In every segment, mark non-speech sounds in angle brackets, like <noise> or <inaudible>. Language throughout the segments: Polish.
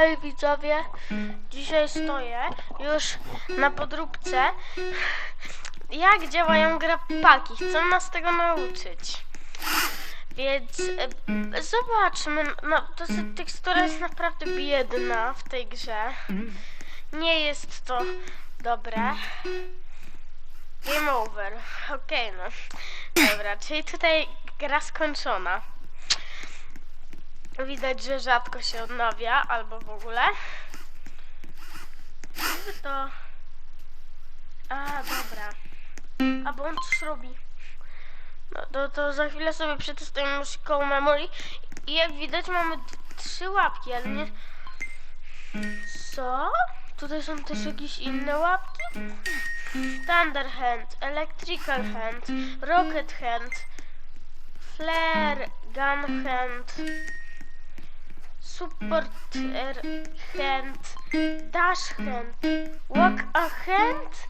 Hej widzowie, dzisiaj stoję już na podróbce. Jak działają grapaki? Chcę nas tego nauczyć. Więc e, zobaczmy. No, to tekstura jest naprawdę biedna w tej grze. Nie jest to dobre. Game over. Okej, no. Dobra, czyli tutaj gra skończona. Widać, że rzadko się odnawia, albo w ogóle. Jakby to... A, dobra. A, bo on coś robi. No to, to za chwilę sobie przetestujemy muzyką memory. I jak widać mamy trzy łapki, ale nie... Co? Tutaj są też jakieś inne łapki? Thunder Hand, Electrical Hand, Rocket Hand, Flare Gun Hand, Support er, Hand, Dash Hand, Walk a Hand,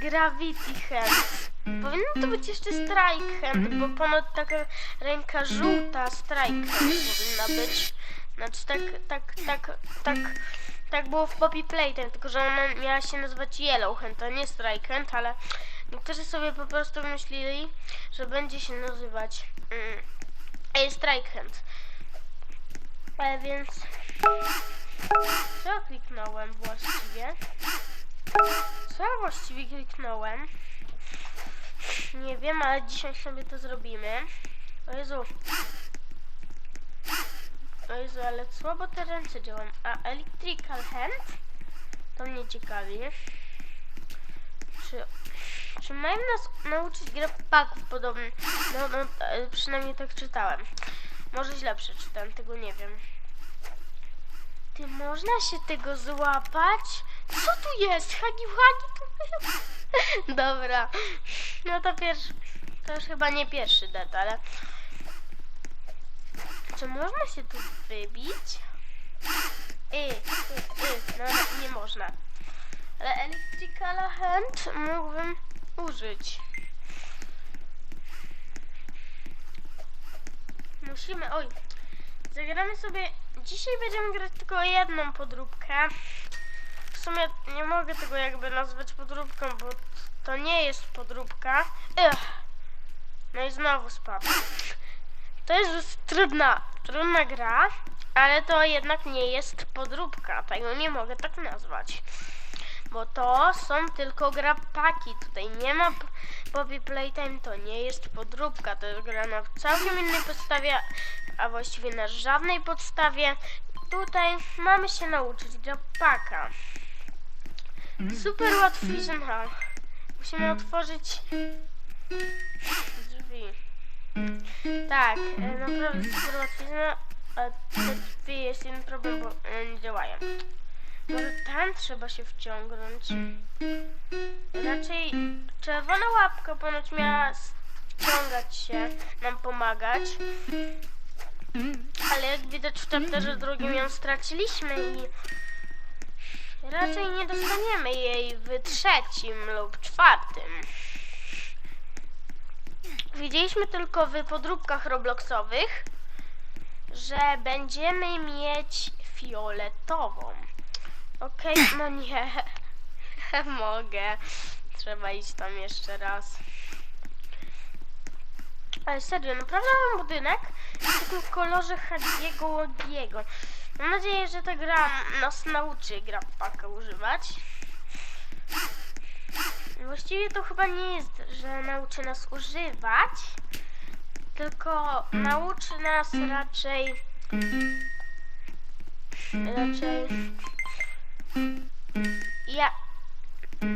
Gravity Hand. Powinno to być jeszcze Strike Hand, bo ponad taka ręka żółta Strike Hand powinna być. Znaczy tak, tak, tak, tak, tak było w Poppy Playtime, tylko że ona miała się nazywać Yellow Hand, a nie Strike Hand, ale niektórzy sobie po prostu myśleli, że będzie się nazywać mm, Strike Hand. E, więc co kliknąłem właściwie? Co właściwie kliknąłem? Nie wiem, ale dzisiaj sobie to zrobimy. O Jezu. O Jezu, ale słabo te ręce działają. A Electrical Hand? To mnie ciekawi. Czy, czy mają nas nauczyć grapaków podobnie? No, no, e, przynajmniej tak czytałem. Może źle przeczytałem, tego nie wiem. Ty, można się tego złapać? Co tu jest? Hagi Wagi tu <laughs> Dobra. No to pierwszy. To już chyba nie pierwszy det, ale. Czy można się tu wybić? Y, y, y. No, nie można. Ale Electrical Hand mógłbym użyć. Musimy. Oj. Zagramy sobie. Dzisiaj będziemy grać tylko jedną podróbkę. W sumie nie mogę tego jakby nazwać podróbką, bo to nie jest podróbka. Ech. No i znowu spadł. To jest dosyć trudna, trudna gra, ale to jednak nie jest podróbka. Tego nie mogę tak nazwać. Bo to są tylko grapaki. Tutaj nie ma Poppy Playtime, to nie jest podróbka. To jest gra na całkiem innej podstawie, a właściwie na żadnej podstawie. Tutaj mamy się nauczyć grapaka. Super Hall. Musimy otworzyć drzwi. Tak, e, naprawdę super Vision a te drzwi jest jeden problem, bo e, nie działają. Może tam trzeba się wciągnąć. Raczej czerwona łapka ponoć miała wciągać się, nam pomagać. Ale jak widać w chapterze drugim ją straciliśmy i raczej nie dostaniemy jej w trzecim lub czwartym. Widzieliśmy tylko w podróbkach robloxowych, że będziemy mieć fioletową. Okej, no nie. <laughs> Mogę. Trzeba iść tam jeszcze raz. Ale serio, naprawdę mam budynek w takim kolorze Hagiego Łogiego. Mam nadzieję, że ta gra nas nauczy grapaka używać. Właściwie to chyba nie jest, że nauczy nas używać, tylko nauczy nas raczej raczej ja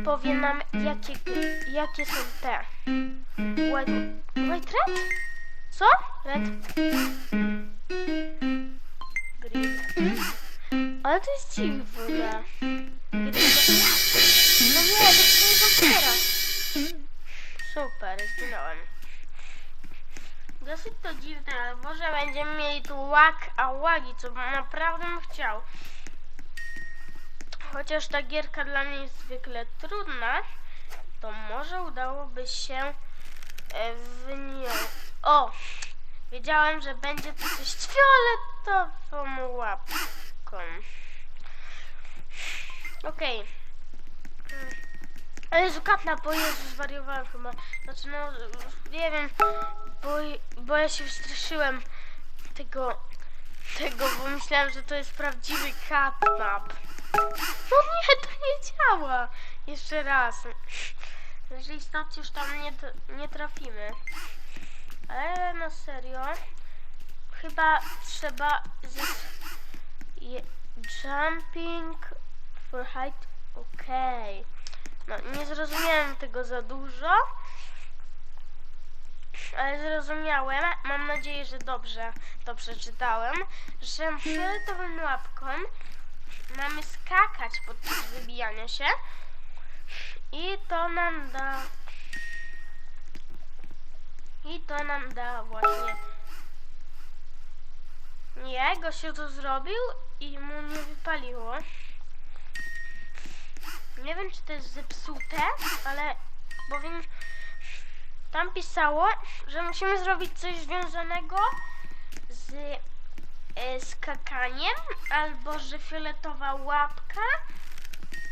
powie nam jakie, jakie są te White, white red? Co? Red. Green. Ale to jest dziwne. Green. No nie, to jest nie. Super, zginąłem. Dosyć to dziwne, ale może będziemy mieli tu łak a łagi, co bym naprawdę chciał. Chociaż ta gierka dla mnie jest zwykle trudna, to może udałoby się e, w nią... O! Wiedziałem, że będzie to coś fioletową łapką. Okej. Mm. O Jezu, katna, bo Jezu, zwariowałem chyba. Znaczy, no, nie wiem, bo, bo ja się wystraszyłem tego, tego, bo myślałem, że to jest prawdziwy katnap. No nie, to nie działa. Jeszcze raz. Jeżeli stąd już tam nie, nie trafimy. Ale na serio, chyba trzeba. Je, jumping for height, okej. No, nie zrozumiałem tego za dużo, ale zrozumiałem, mam nadzieję, że dobrze to przeczytałem, że fioletowym łapką mamy skakać podczas wybijania się i to nam da i to nam da właśnie nie, gościu to zrobił i mu nie wypaliło. Nie wiem, czy to jest zepsute, ale bowiem tam pisało, że musimy zrobić coś związanego z skakaniem, albo że fioletowa łapka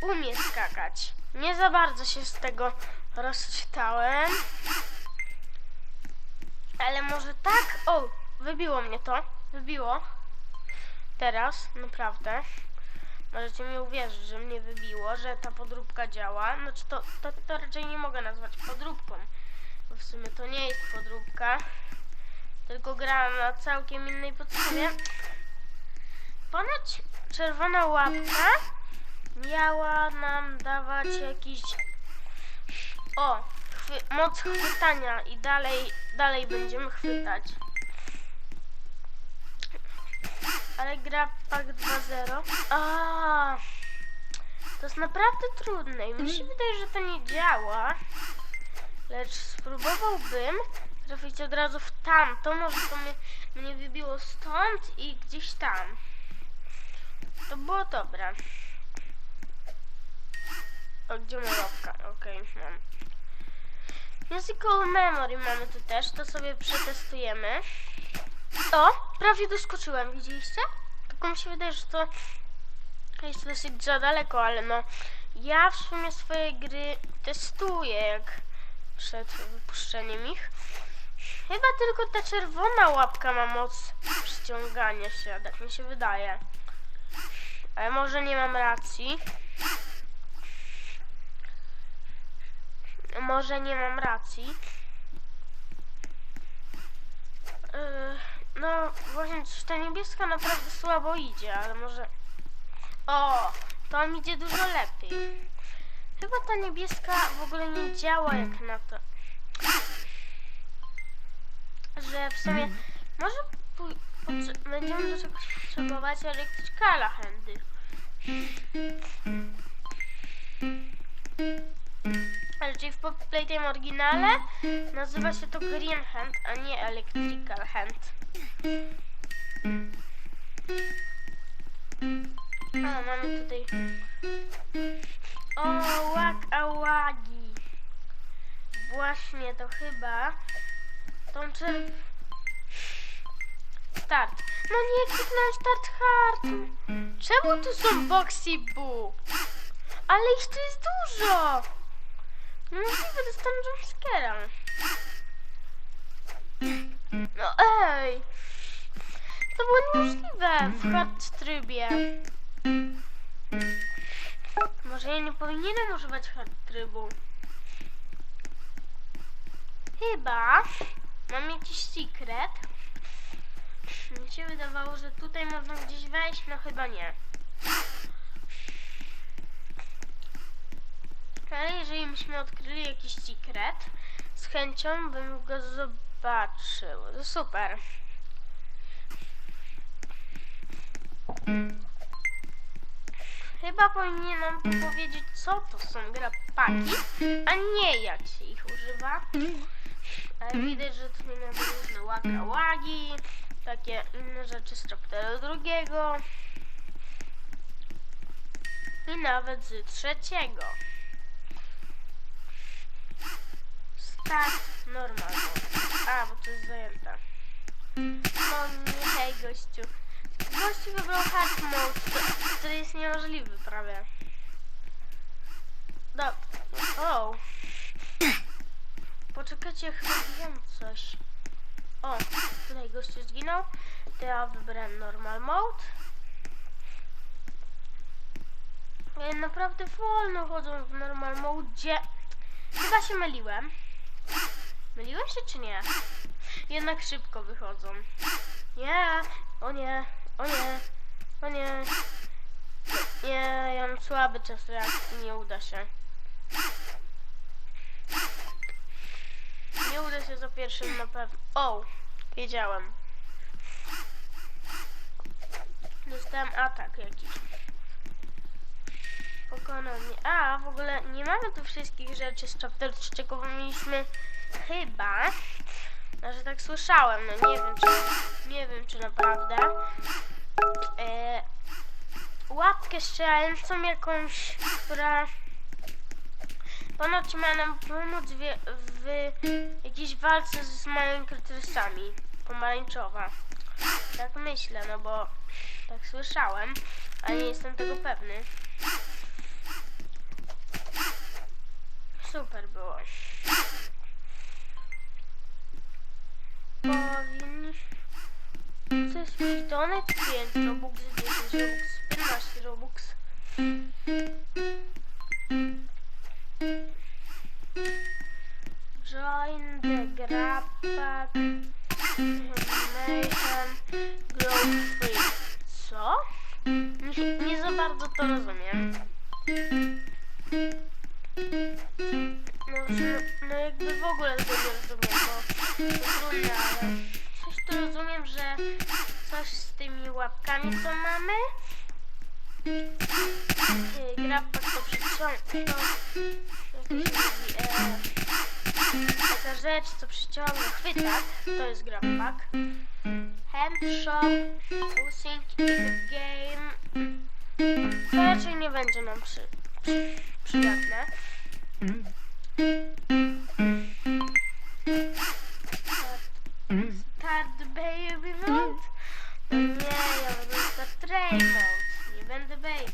umie skakać. Nie za bardzo się z tego rozczytałem. Ale może tak? O, wybiło mnie to. Wybiło. Teraz, naprawdę. Możecie mi uwierzyć, że mnie wybiło, że ta podróbka działa. Znaczy to, to, to raczej nie mogę nazwać podróbką. Bo w sumie to nie jest podróbka. Tylko gra na całkiem innej podstawie. Ponoć czerwona łapka miała nam dawać jakiś... O! Chwy... moc chwytania i dalej, dalej będziemy chwytać. Ale gra pak 2.0. A, To jest naprawdę trudne i mi się wydaje, że to nie działa. Lecz spróbowałbym trafić od razu w tamto. Może to mnie, mnie wybiło stąd i gdzieś tam. To było dobre. O, gdzie mrówka? Okej, mam. Musical Memory mamy tu też, to sobie przetestujemy. O, prawie doskoczyłem, widzieliście? Tylko mi się wydaje, że to jest dosyć za daleko, ale no ja w sumie swoje gry testuję jak przed wypuszczeniem ich. Chyba tylko ta czerwona łapka ma moc przyciągania się, tak mi się wydaje. Ale może nie mam racji. Może nie mam racji. Yy, no właśnie, ta niebieska naprawdę słabo idzie, ale może... O, to mi idzie dużo lepiej. Chyba ta niebieska w ogóle nie działa jak na to. Że w sumie może będziemy do czegoś potrzebować elektryczkala handy. Ale czyli w Pop Playtime oryginale nazywa się to Green Hand, a nie Electrical Hand. A, mamy tutaj... O, łak ałagi. Właśnie to chyba czer... Start. No nie kliknąłem start hard. Czemu tu są Boxy Boo? Ale ich tu jest dużo. Możliwe, dostanę jumpscare'a. No ej! To było niemożliwe w hard trybie. Może ja nie powinienem używać hard trybu. Chyba mam jakiś secret. Mi się wydawało, że tutaj można gdzieś wejść, no chyba nie. Ale jeżeli byśmy odkryli jakiś secret, z chęcią bym go zobaczył. To super. Chyba powinienem powiedzieć, co to są grapaki, a nie jak się ich używa. Widać, że tutaj mamy różne łaka łagi, takie inne rzeczy z chapteru drugiego i nawet z trzeciego. Start normalny. A, bo to jest zajęte. No nie, hej gościu. Gościu wybrał hard mode, który jest niemożliwy prawie. Słuchajcie, chyba wiem coś. O, tutaj gościu zginął. To ja wybrałem normal mode. E, Naprawdę wolno chodzą w normal mode. Chyba się myliłem. Myliłem się czy nie? Jednak szybko wychodzą. Nie, o nie, o nie, o nie. Nie, ja mam słaby czas reakcji, nie uda się. Nie uda się za pierwszym na pewno. O, wiedziałem. Dostałem atak jakiś. Pokonał mnie. A, w ogóle nie mamy tu wszystkich rzeczy z chapter 3, czego mieliśmy chyba. Znaczy tak słyszałem, no nie wiem czy, nie wiem czy naprawdę. E, łapkę strzelającą jakąś, która ponoć ma nam pomóc w, w jakiejś walce z krytysami. Pomarańczowa. Tak myślę, no bo tak słyszałem, ale nie jestem tego pewny. Super było. Powinni... Co jest Pitonek? 5 Robux, 10 Robux, 15 Robux. Join the grab pack. Mayhem Grow Free. Co? Nie, nie za bardzo to rozumiem. No, no jakby w ogóle tego nie rozumiem, bo to ale coś tu rozumiem, że coś z tymi łapkami, co mamy. Się mówi, e, taka rzecz, co przyciąga chwytak, to jest grabpak. Hand shop, sync in game. To raczej nie będzie nam przy, przy, przydatne. Baby.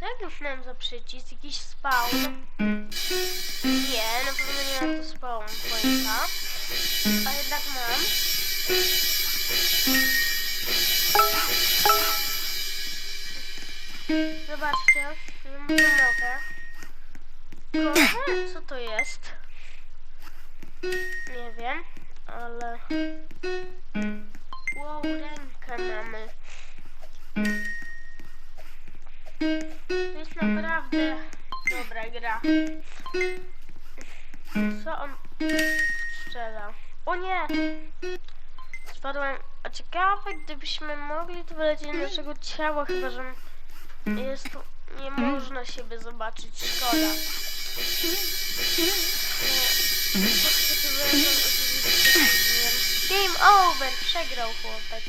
Co ja już miałem za przycisk? Jakiś spawn? Nie, na pewno nie mam to spawn pointa. A jednak mam. Zobaczcie, ja mu pomogę. Kocham, co to jest? Nie wiem, ale... Wow, rękę mamy. To jest naprawdę dobra gra. Co on strzela? O nie! Spadłem. A ciekawe, gdybyśmy mogli to wylecieć naszego ciała, chyba że jest nie można siebie zobaczyć. Szkoda. Game over! Przegrał chłopak.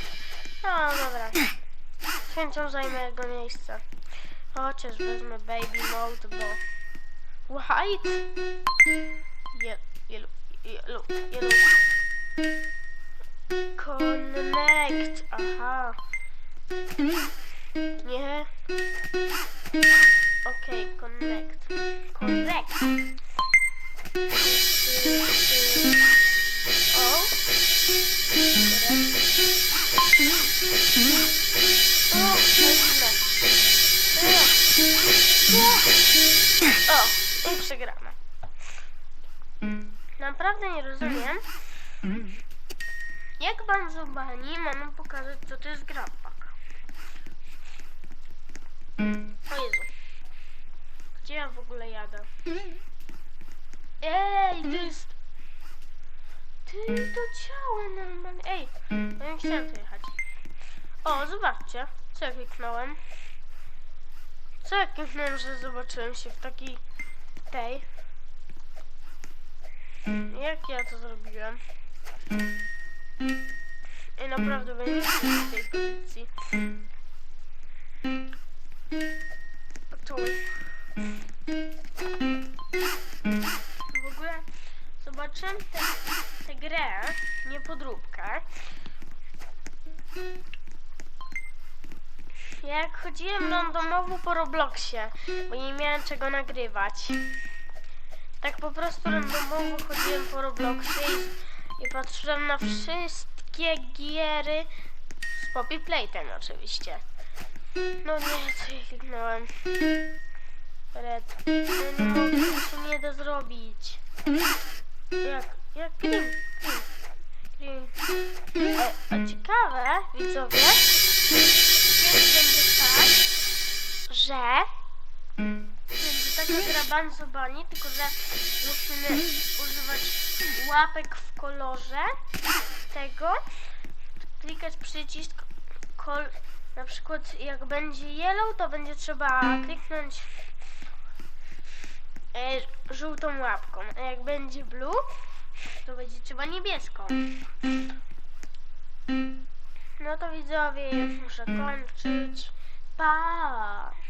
No dobra. Chęcią zajmę jego miejsce. Chociaż wezmę baby mode, bo... White? Je, yellow, yellow, yellow. Connect. Aha. Nie. Okej, connect. Connect. O. O. O, i przegramy. Naprawdę nie rozumiem, jak bardzo bani ma nam pokazać, co to jest grabpak. O Jezu. Gdzie ja w ogóle jadę? Ej, to jest... Ty, to ciało normalnie. Ej, ja nie chciałem tu jechać. O, zobaczcie, co ja kliknąłem. Co ja kliknąłem, że zobaczyłem się w takiej... tej... Jak ja to zrobiłem? I naprawdę będę w tej pozycji. Tu. W ogóle zobaczyłem tę tę grę, nie podróbkę. jak chodziłem randomowo po Robloxie, bo nie miałem czego nagrywać. Tak po prostu randomowo chodziłem po Robloxie i, i patrzyłem na wszystkie giery z Poppy Playtime oczywiście. No nie, co ja. Red. To nie da zrobić. Jak, jak green, green, green. E, a ciekawe, widzowie, będzie tak, że będzie taka gra bardzo bani, tylko że musimy używać łapek w kolorze tego, klikać przycisk kol, na przykład jak będzie yellow, to będzie trzeba kliknąć e, żółtą łapką, a jak będzie blue, to będzie trzeba niebieską. No to widzowie, już muszę kończyć. Pa!